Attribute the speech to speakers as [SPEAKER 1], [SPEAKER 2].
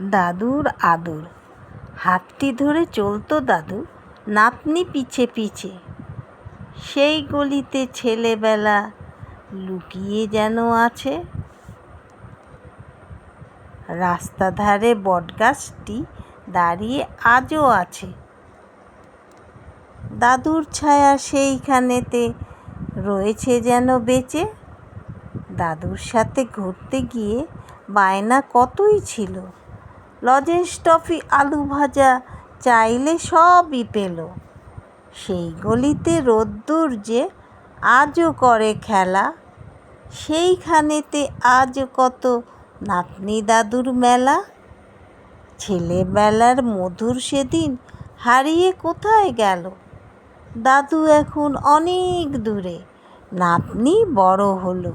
[SPEAKER 1] দাদুর আদর। হাতটি ধরে চলতো দাদু, নাতনি পিছে পিছে। সেই গলিতে ছেলেবেলা লুকিয়ে যেন আছে। রাস্তা ধারে বটগাছটি দাঁড়িয়ে আজও আছে। দাদুর ছায়া সেইখানেতে রয়েছে যেন বেঁচে। দাদুর সাথে ঘুরতে গিয়ে বায়না কতই ছিল। লজেন্স টফি আলু ভাজা চাইলে সবই পেল। সেই গলিতে রোদ্দুর যে আজও করে খেলা, সেইখানেতে আজ কত নাতনি দাদুর মেলা। ছেলেবেলার মধুর সেদিন হারিয়ে কোথায় গেল? দাদু এখন অনেক দূরে, নাতনি বড় হলো।